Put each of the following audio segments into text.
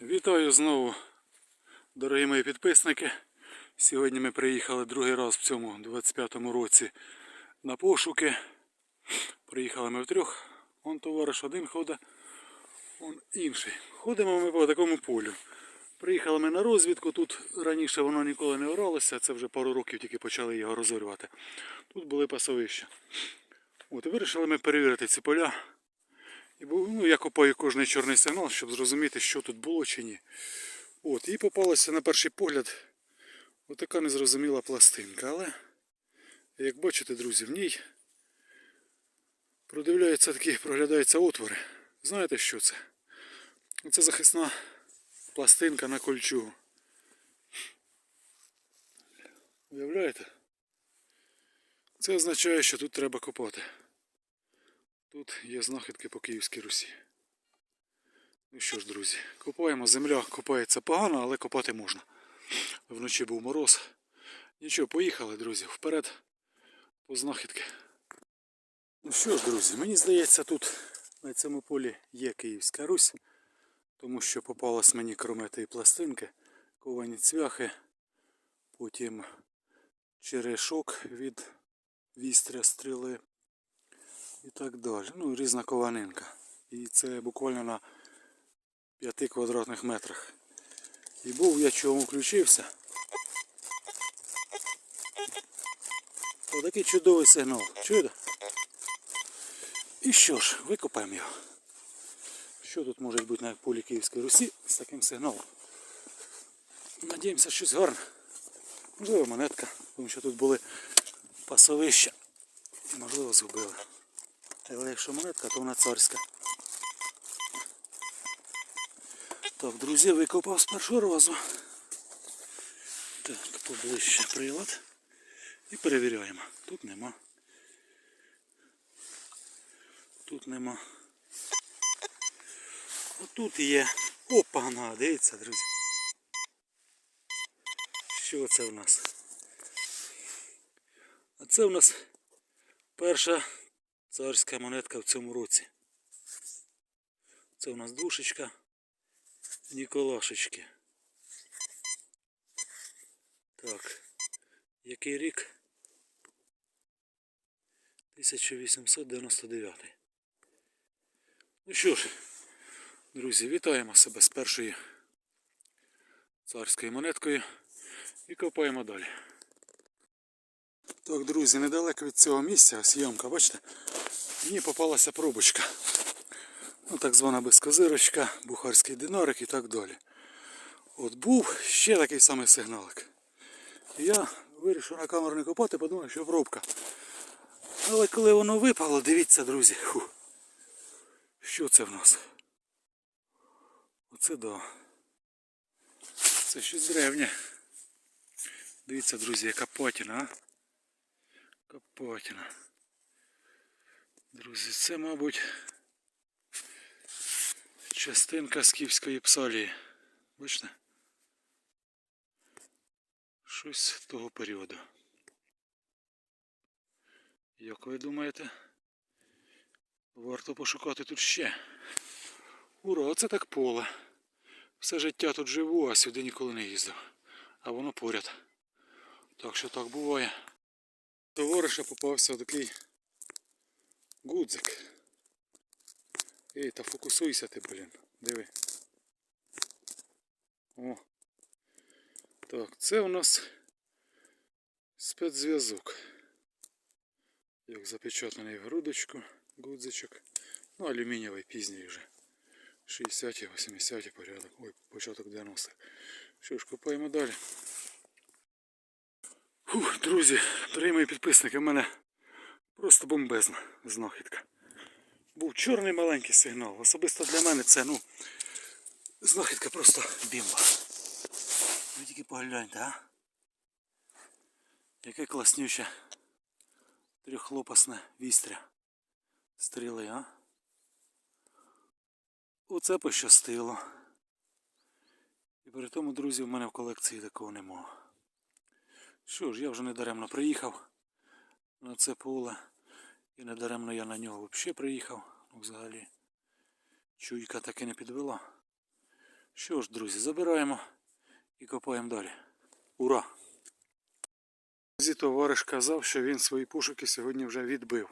Вітаю знову, дорогі мої підписники. Сьогодні ми приїхали другий раз в цьому 25-му році на пошуки. Приїхали ми втрьох. Вон товариш один ходить, он інший. Ходимо ми по такому полю. Приїхали ми на розвідку. Тут раніше воно ніколи не оралося, це вже пару років тільки почали його розорювати. Тут були пасовища. От, вирішили ми перевірити ці поля. Ну, я копаю кожний чорний сигнал, щоб зрозуміти, що тут було чи ні. От, і попалася на перший погляд отака незрозуміла пластинка. Але, як бачите, друзі, в ній продивляються такі, проглядаються отвори. Знаєте, що це? Це захисна пластинка на кольчугу. Уявляєте? Це означає, що тут треба копати. Тут є знахідки по Київській Русі. Ну що ж, друзі, копаємо. Земля копається погано, але копати можна. Вночі був мороз. Нічого, поїхали, друзі, вперед по знахідки. Ну що ж, друзі, мені здається, тут на цьому полі є Київська Русь, тому що попалась мені крім тієї пластинки, ковані цвяхи, потім черешок від вістря стріли і так далі. Ну, різна кованинка. І це буквально на 5 квадратних метрах. І був я чому включився. Отакий чудовий сигнал. Чуєте? І що ж, викопаємо його. Що тут може бути на полі Київської Русі з таким сигналом? Надіємося, щось гарне. Можливо, монетка, тому що тут були пасовища. Можливо згубили. Але якщо монетка, то вона царська. Так, друзі, викопав з першого разу. Так, поближче прилад. І перевіряємо. Тут нема. Тут нема. Отут є. Опа, на, дивіться, друзі. Що це в нас? А це в нас перша царська монетка в цьому році. Це у нас душечка Ніколашечки. Так. Який рік? 1899. Ну що ж, друзі, вітаємо себе з першою царською монеткою і копаємо далі. Так, друзі, недалеко від цього місця, ямка, бачите, мені попалася пробочка. Ну, так звана безкозирочка, бухарський динарик і так далі. От був ще такий самий сигналик. Я вирішив на камеру не копати, подумав, що пробка. Але коли воно випало, дивіться, друзі. Фу. Що це в нас? Оце да. Це щось древнє. Дивіться, друзі, яка патіна, а? Копатіна. Друзі, це, мабуть, частинка скіфської псалії. Бачите? Щось з того періоду. Як ви думаєте? Варто пошукати тут ще. Ура, оце так поле. Все життя тут живу, а сюди ніколи не їздив. А воно поряд. Так що так буває. Товариша попався такий гудзик. Ей, та фокусуйся ти, блін. Диви. О. Так, це у нас спецзв'язок. Як запечатаний в грудочку гудзичок. Ну, алюмінієвий пізній вже. 60-ті, 80-ті порядок. Ой, початок 90-х. Що ж, купаємо далі. Фух, друзі, дорогі мої підписники, в мене просто бомбезна знахідка. Був чорний маленький сигнал. Особисто для мене це, ну, знахідка просто бімба. Ви тільки погляньте, а? Яке класнюче трьохлопасне вістря. Стріли, а? Оце пощастило. І при тому, друзі, в мене в колекції такого немає. Що ж, я вже недаремно приїхав на це поле. І недаремно я на нього взагалі приїхав. Ну, взагалі. Чуйка таки не підвела. Що ж, друзі, забираємо і копаємо далі. Ура! Зі товариш казав, що він свої пушики сьогодні вже відбив.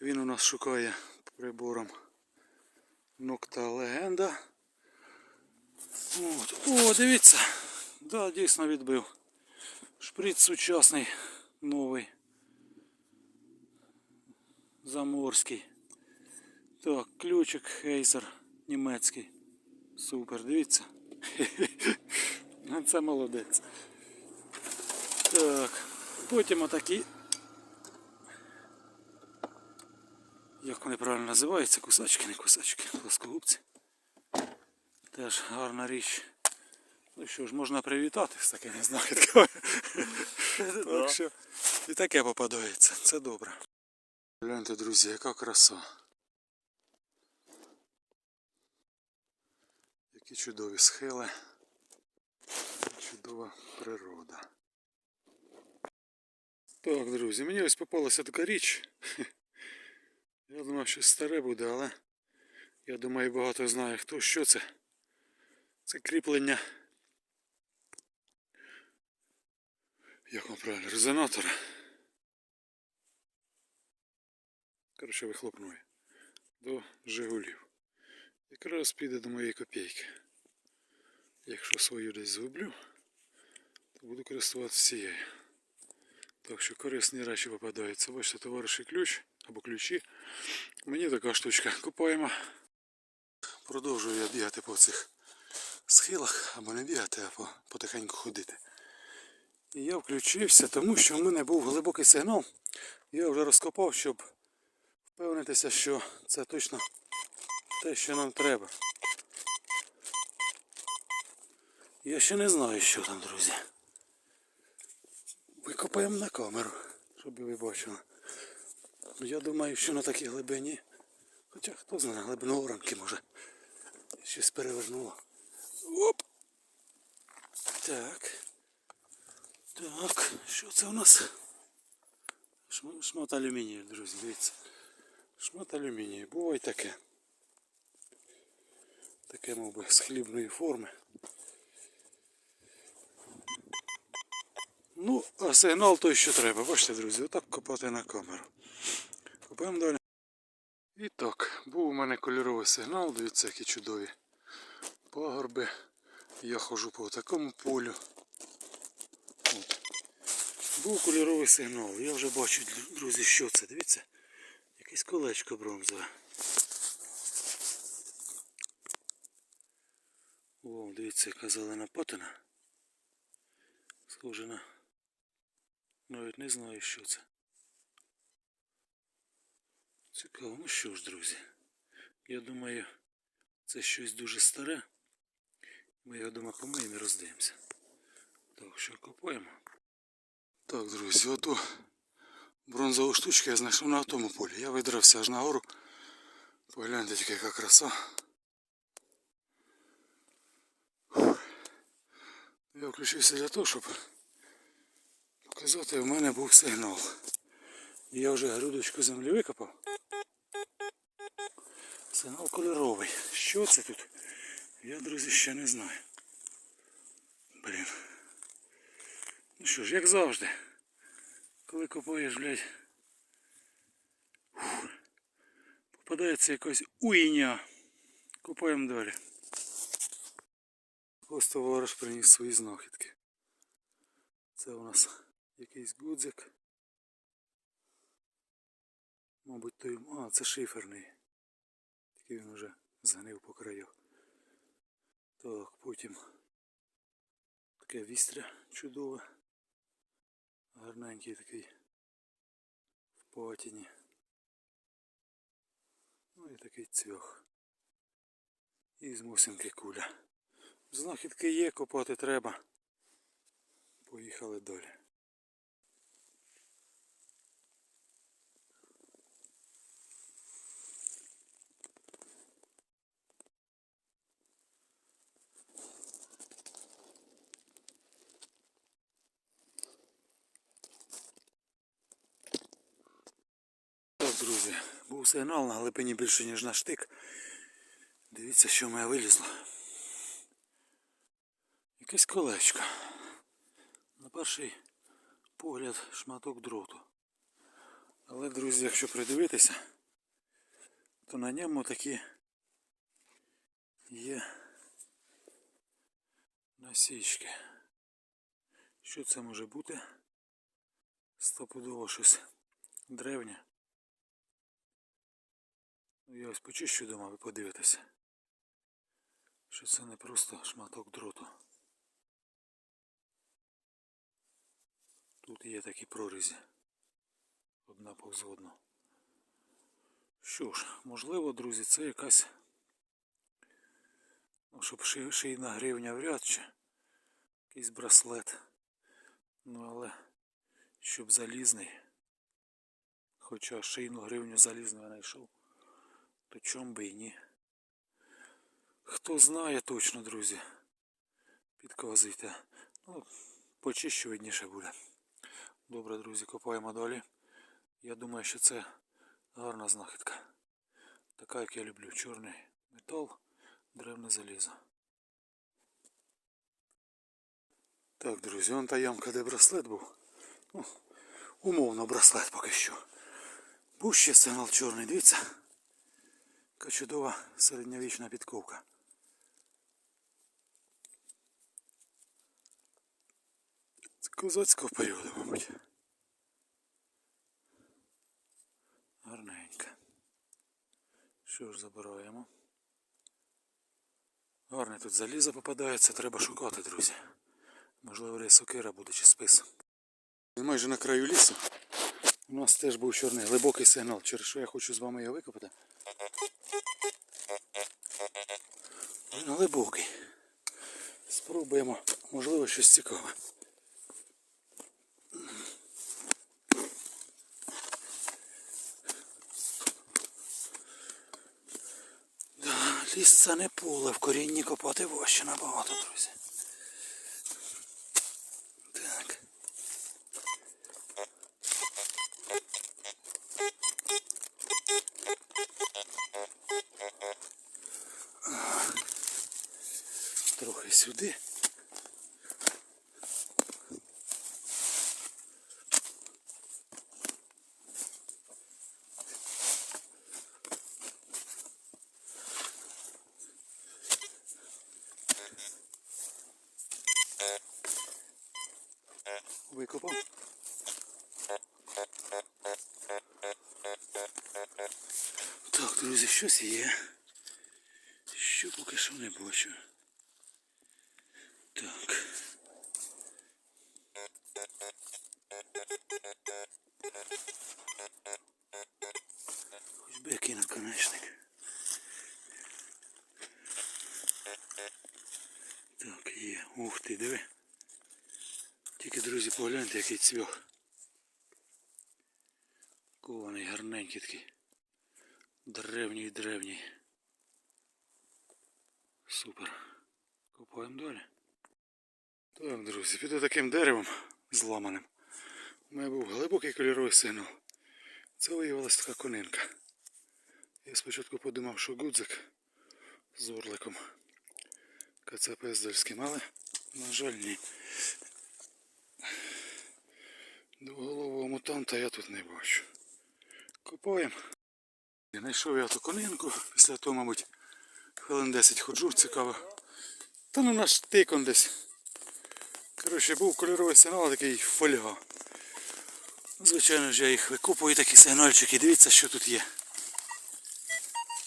Він у нас шукає прибором Нокта Легенда. От. О, дивіться! Да, дійсно відбив. Шприц сучасний, новий. Заморський. Так, ключик Хейзер німецький. Супер, дивіться. Це молодець. Так, потім отакі. Як вони правильно називаються? Кусачки, не кусачки, плоскогубці. Теж гарна річ. Ну що ж, можна привітати з такими знахідками. так що і таке попадається. Це добре. Гляньте, друзі, яка краса. Які чудові схили. Чудова природа. Так, друзі, мені ось попалася така річ. Я думав, що старе буде, але я думаю, багато знає хто що це. Це кріплення. Як вам правильно, резонатора. Коротше, вихлопної. До Жигулів. Якраз піде до моєї копійки. Якщо свою десь згублю, то буду користуватися цією. Так що корисні речі попадаються. Бачите, товариші ключ або ключі. Мені така штучка. Купаємо. Продовжую я бігати по цих схилах, або не бігати, а по- потихеньку ходити. І я включився, тому що в мене був глибокий сигнал. Я вже розкопав, щоб впевнитися, що це точно те, що нам треба. Я ще не знаю, що там, друзі. Викопаємо на камеру, щоб ви бачили. Я думаю, що на такій глибині. Хоча хто знає, глибину оранки може. Щось перевернуло. Оп! Так. Так, що це у нас? Шм- Шмат алюмінію, друзі, дивіться. Шмат алюмінію. Буває таке. Таке, мов би, з хлібної форми. Ну, а сигнал той, що треба. Бачите, друзі, отак копати на камеру. Копаємо далі. І так, був у мене кольоровий сигнал, дивіться, які чудові пагорби. Я ходжу по такому полю. От. Був кольоровий сигнал. Я вже бачу, друзі, що це. Дивіться, якесь колечко бронзове. О, дивіться, яка зелена патина. Схоже на. Навіть не знаю, що це. Цікаво, ну що ж, друзі. Я думаю, це щось дуже старе. Ми його дома помиємо і роздивимося. Так, що копаємо. Так, друзі, оту бронзову штучку я знайшов на тому полі. Я видрався аж нагору. Погляньте тільки яка краса. Я включився для того, щоб показати, у мене був сигнал. Я вже грудочку землі викопав. Сигнал кольоровий. Що це тут? Я, друзі, ще не знаю. Блін. Ну що ж, як завжди. Коли копаєш, блядь. Попадається якась уйня. Копаємо далі. Ось товариш приніс свої знахідки. Це у нас якийсь гудзик. Мабуть, той. А, це шиферний. Такий він вже згнив по краях. Так, потім таке вістря чудове. Гарненький такий в потіні. Ну і такий цвях. І з мусинки куля. Знахідки є, копати треба. Поїхали далі. Так, друзі, був сигнал на глибині більше, ніж на штик. Дивіться, що в мене вилізло. Якесь колечко. На перший погляд шматок дроту. Але, друзі, якщо придивитися, то на ньому такі є насічки. Що це може бути? Стопудово щось древнє. Ну, я ось почищу дома, ви подивитеся. Що це не просто шматок дроту. Тут є такі прорізі. Одна повз одну. Що ж, можливо, друзі, це якась. Ну, щоб шийна гривня вряд чи. Якийсь браслет. Ну але щоб залізний. Хоча шийну гривню залізну я знайшов. То чом би і ні. Хто знає точно, друзі. Підказуйте. Ну, почищу видніше буде. Добре, друзі, копаємо далі. Я думаю, що це гарна знахідка. Така, як я люблю. Чорний метал, древне залізо. Так, друзі, вон та ямка, де браслет був. Ну, умовно браслет поки що. Був ще сигнал чорний, дивіться. Яка чудова середньовічна підковка. Козацького періоду, мабуть. Гарненька. Що ж забираємо? Гарне тут залізо попадається, треба шукати, друзі. Можливо, десь сокира буде чи спис. Майже на краю лісу. У нас теж був чорний глибокий сигнал, через що я хочу з вами його викопати. Він глибокий. Спробуємо, можливо, щось цікаве. Да, ліс це не поле, в корінні копати важче набагато, друзі. Так. А, Трохи сюди. Викопав. Друзі, щось є. Що поки що не бачу. Так. Хоч би який наконечник. Так, є. Ух ти, диви. Тільки, друзі, погляньте, який цвях. Кований, гарненький такий. Древній, древній. Супер. Копаємо далі. Так, друзі, під таким деревом зламаним. У мене був глибокий кольоровий сигнал. Це виявилась така конинка. Я спочатку подумав, що гудзик з орликом. КЦП здальським, але, на жаль, ні. Двоголового мутанта я тут не бачу. Копаємо. І Знайшов я ту конинку, після того, мабуть, хвилин 10 ходжу, цікаво. Та ну наш тикон десь. Коротше, був кольоровий сигнал, такий фольга. Ну, Звичайно ж я їх викупую, такі сигнальчики. Дивіться, що тут є.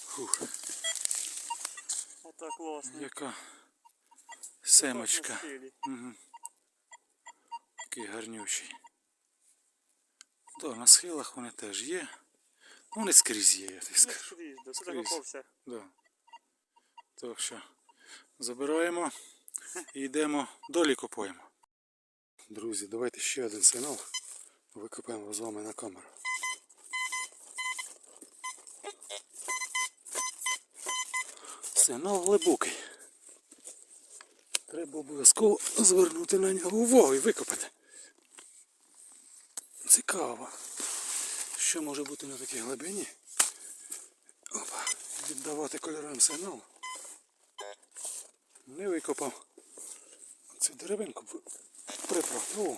Фух, Ота класно. яка семочка. Угу. Такий гарнючий. Так, на схилах вони теж є. Ну, не скрізь є, я так Ну, скажу. скрізь, да. Скрізь. закопався. Да. Так що забираємо і йдемо далі копаємо. Друзі, давайте ще один сигнал викопаємо з вами на камеру. Сигнал глибокий. Треба обов'язково звернути на нього увагу і викопати. Цікаво. Що може бути на такій глибині? Опа, віддавати кольоровим сигнал. Не викопав. деревинку б приправ. О,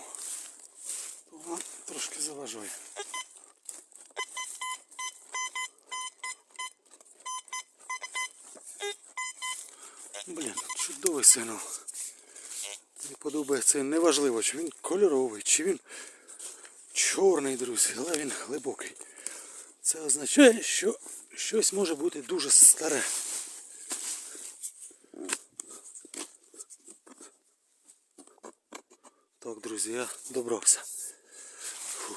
вона трошки заважає. Блін, чудовий сигнал. Мені подобається, неважливо, чи він кольоровий, чи він чорний, друзі, але він глибокий. Це означає, що щось може бути дуже старе. Так, друзі, я добрався. Фу.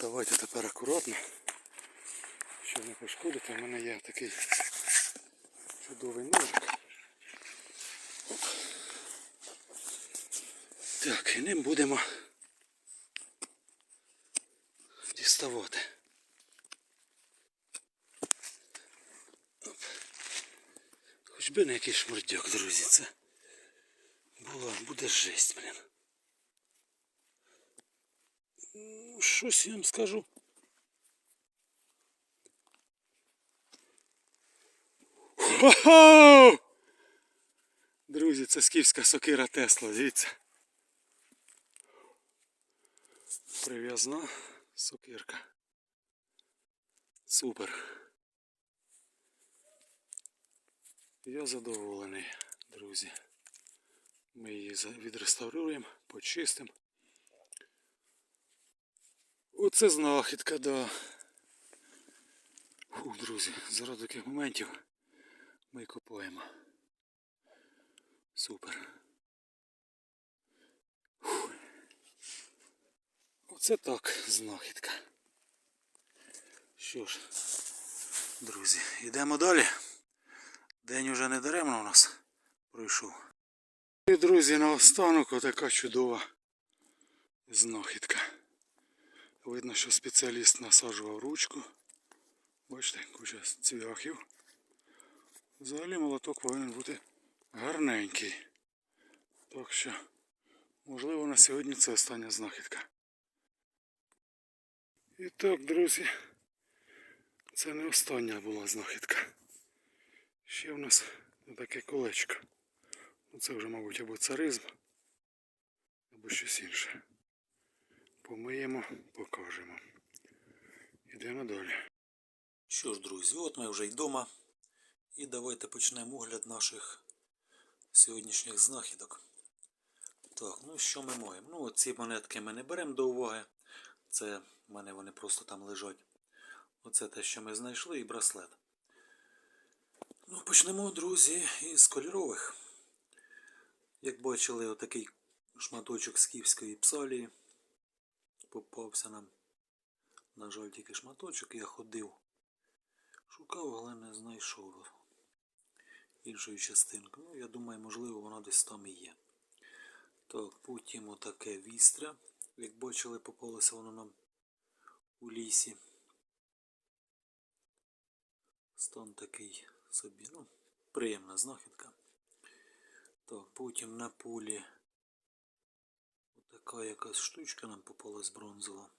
Давайте тепер акуратно. Щоб не пошкодити, у мене є такий чудовий ножик. Так, і ним будемо діставати. Оп. Хоч би не якийсь шмурдяк, друзі, це була, буде жесть, блін. Ну, Щось я вам скажу. Хо-хо! Друзі, це скіфська сокира Тесла, дивіться. Прив'язна сокирка. Супер. Я задоволений, друзі. Ми її відреставруємо, почистимо. Оце знахідка, да. Фу, друзі, заради таких моментів ми копаємо. Супер. Оце так знахідка. Що ж, друзі, йдемо далі. День уже не даремно у нас пройшов. І, друзі, наостанок отака чудова знахідка. Видно, що спеціаліст насаджував ручку. Бачите, куча цвяхів. Взагалі молоток повинен бути гарненький. Так що, можливо, на сьогодні це остання знахідка. І так, друзі, це не остання була знахідка. Ще в нас таке колечко. Ну, Це вже, мабуть, або царизм, або щось інше. Помиємо, покажемо. Йдемо далі. Що ж, друзі, от ми вже й вдома. І давайте почнемо огляд наших сьогоднішніх знахідок. Так, ну що ми маємо? Ну, ці монетки ми не беремо до уваги. Це в мене вони просто там лежать. Оце те, що ми знайшли, і браслет. Ну, почнемо, друзі, із кольорових. Як бачили, отакий шматочок скіфської псалії попався нам. На жаль, тільки шматочок я ходив. Шукав, але не знайшов іншої частинки. Ну, я думаю, можливо, вона десь там і є. Так, потім отаке вістря. Як бачили, попалося воно нам у лісі. Стан такий собі, ну, приємна знахідка. Так, потім на полі отака якась штучка нам попалась бронзова.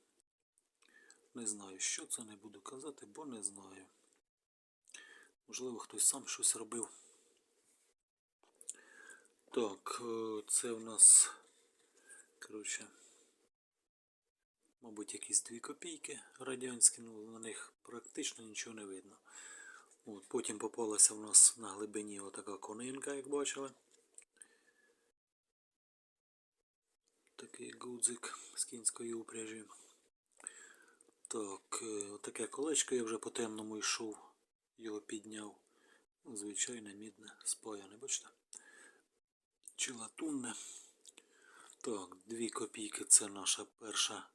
Не знаю, що це, не буду казати, бо не знаю. Можливо, хтось сам щось робив. Так, е, це у нас, коротше, мабуть, якісь дві копійки радянські, ну на них практично нічого не видно. От, потім попалася у нас на глибині отака конинка, як бачили. Такий гудзик з кінської упряжі. Так, е, таке колечко я вже по темному йшов, його підняв. Звичайне мідне спаяне, бачите? Чи латунне. Так, дві копійки це наша перша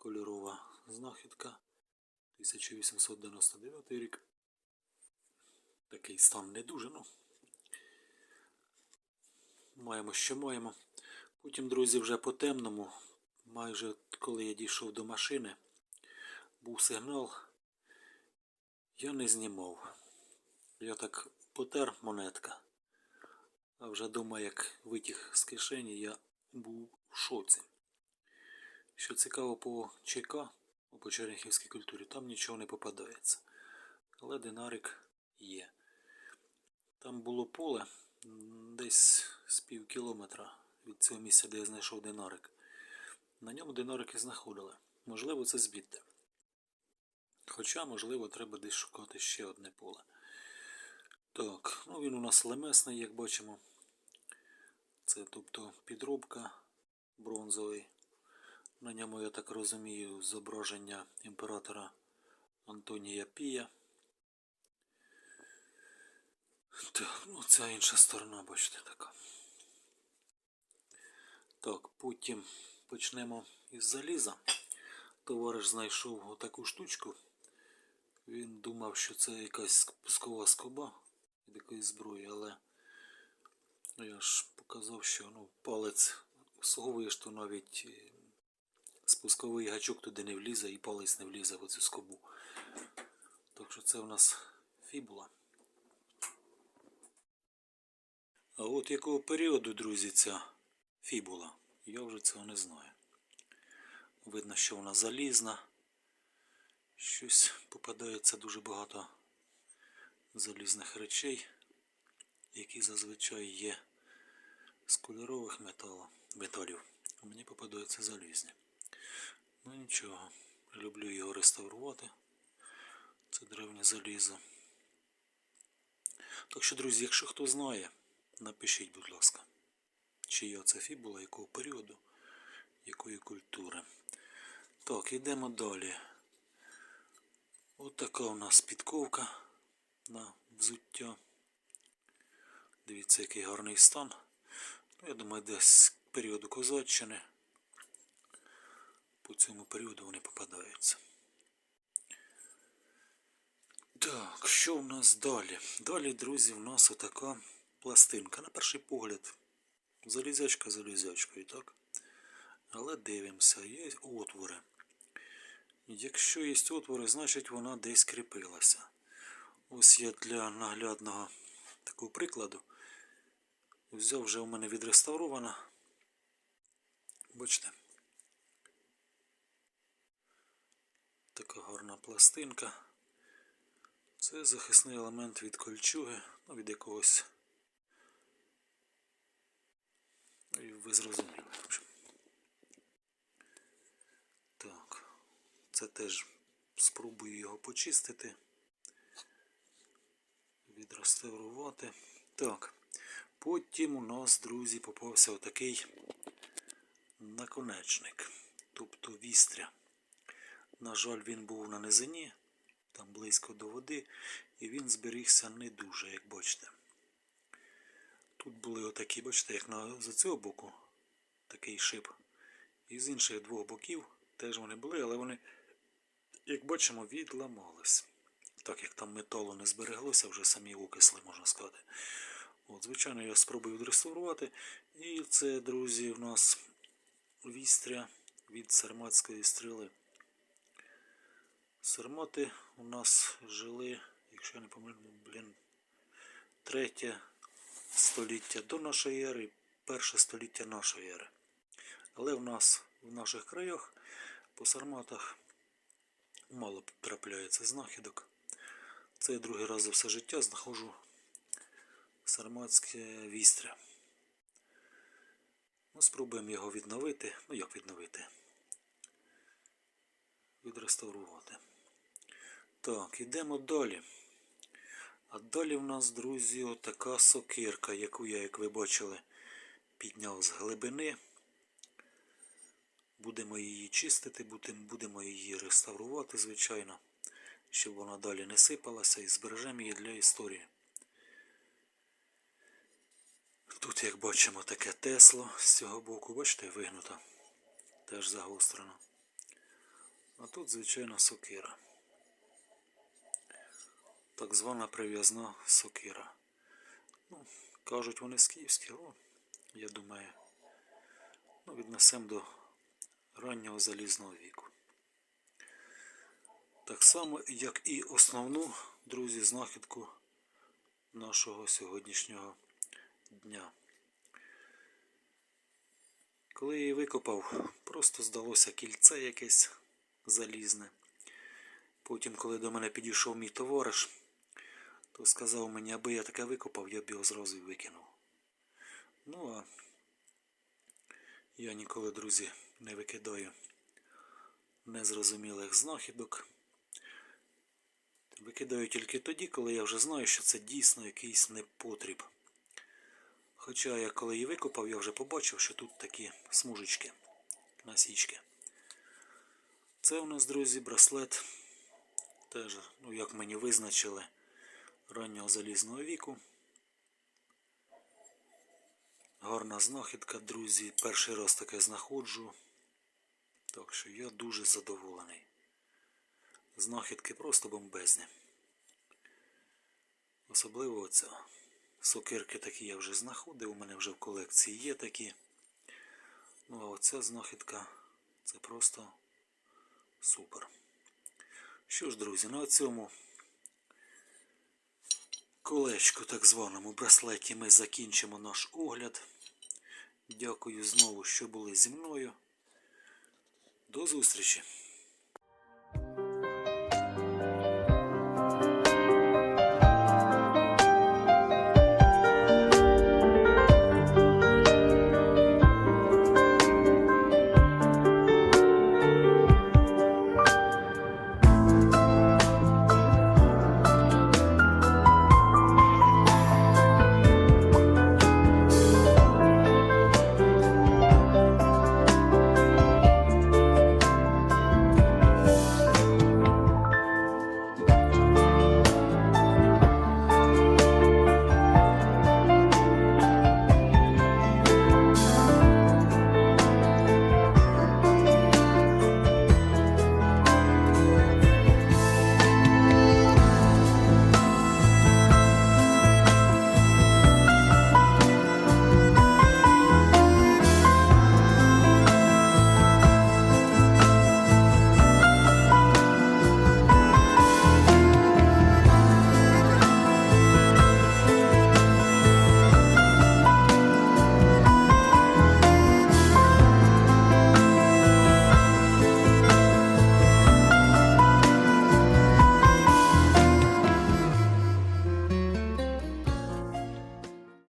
кольорова знахідка. 1899 рік. Такий стан не дуже, ну. Маємо, що маємо. Потім, друзі, вже по темному, майже коли я дійшов до машини, був сигнал, я не знімав. Я так потер монетка. А вже дома, як витяг з кишені, я був в шоці. Що цікаво по ЧК, по Черняхівській культурі, там нічого не попадається. Але динарик є. Там було поле десь з пів кілометра від цього місця, де я знайшов динарик. На ньому динарики знаходили. Можливо, це звідти. Хоча, можливо, треба десь шукати ще одне поле. Так, ну він у нас лемесний, як бачимо. Це тобто підробка бронзовий. На ньому, я так розумію, зображення імператора Антонія Пія. Так, ну інша сторона, бачите, така. Так, потім почнемо із заліза. Товариш знайшов отаку штучку. Він думав, що це якась спускова скоба від якоїсь зброї, але я ж показав, що ну, палець сховуєш, то навіть спусковий гачок туди не влізе і палець не влізе в цю скобу. Так що це у нас фібула. А от якого періоду, друзі, ця фібула? Я вже цього не знаю. Видно, що вона залізна. Щось попадається дуже багато залізних речей, які зазвичай є з кольорових металів. Мені попадаються залізні. Ну нічого, люблю його реставрувати. Це древнє залізо. Так що, друзі, якщо хто знає, напишіть, будь ласка, чия це фібула, якого періоду, якої культури. Так, йдемо далі. От у нас підковка на взуття. Дивіться, який гарний стан. Ну, я думаю, десь періоду козаччини. По цьому періоду вони попадаються. Так, що в нас далі? Далі, друзі, в нас отака пластинка. На перший погляд, залізячка залізячкою, так? Але дивимося, є отвори. Якщо є отвори, значить вона десь кріпилася. Ось я для наглядного такого прикладу взяв вже у мене відреставрована. Бачите? Гарна пластинка. Це захисний елемент від кольчуги, ну від якогось. І ви зрозуміли. Так, це теж спробую його почистити, відреставрувати. Так, потім у нас, друзі, попався отакий наконечник, тобто вістря. На жаль, він був на низині, там близько до води, і він зберігся не дуже, як бачите. Тут були отакі, бачите, як на, з цього боку такий шип. І з інших двох боків теж вони були, але вони, як бачимо, відламались. Так як там металу не збереглося, вже самі окисли, можна сказати. От, Звичайно, я спробую відреставрувати. І це, друзі, в нас вістря від сарматської стріли. Сармати у нас жили, якщо я не помилю, блін, третє століття до нашої ери, перше століття нашої ери. Але в нас в наших краях по сарматах мало трапляється знахідок. Це я другий раз за все життя знаходжу сарматське вістря. Ну, спробуємо його відновити. Ну як відновити? Відреставрувати. Так, йдемо далі. А далі в нас, друзі, отака сокирка, яку я, як ви бачили, підняв з глибини. Будемо її чистити, будемо її реставрувати, звичайно, щоб вона далі не сипалася і збережемо її для історії. Тут, як бачимо, таке тесло з цього боку, бачите, вигнуто. Теж загострено. А тут, звичайно, сокира. Так звана прив'язна сокира. Ну, кажуть, вони скіфські, о, я думаю, ну, віднесемо до раннього залізного віку. Так само, як і основну, друзі, знахідку нашого сьогоднішнього дня. Коли я її викопав, просто здалося кільце якесь залізне. Потім, коли до мене підійшов мій товариш, то сказав мені, аби я таке викопав, я б його зразу й викинув. Ну а я ніколи, друзі, не викидаю незрозумілих знахідок. Викидаю тільки тоді, коли я вже знаю, що це дійсно якийсь непотріб. Хоча я коли її викопав, я вже побачив, що тут такі смужечки, насічки. Це у нас, друзі, браслет. Теж, ну як мені визначили, раннього залізного віку. Гарна знахідка, друзі. Перший раз таке знаходжу. Так що я дуже задоволений. Знахідки просто бомбезні. Особливо оця. Сокирки такі я вже знаходив, у мене вже в колекції є такі. Ну а оця знахідка це просто супер. Що ж, друзі, на цьому колечку, так званому браслеті, ми закінчимо наш огляд. Дякую знову, що були зі мною. До зустрічі!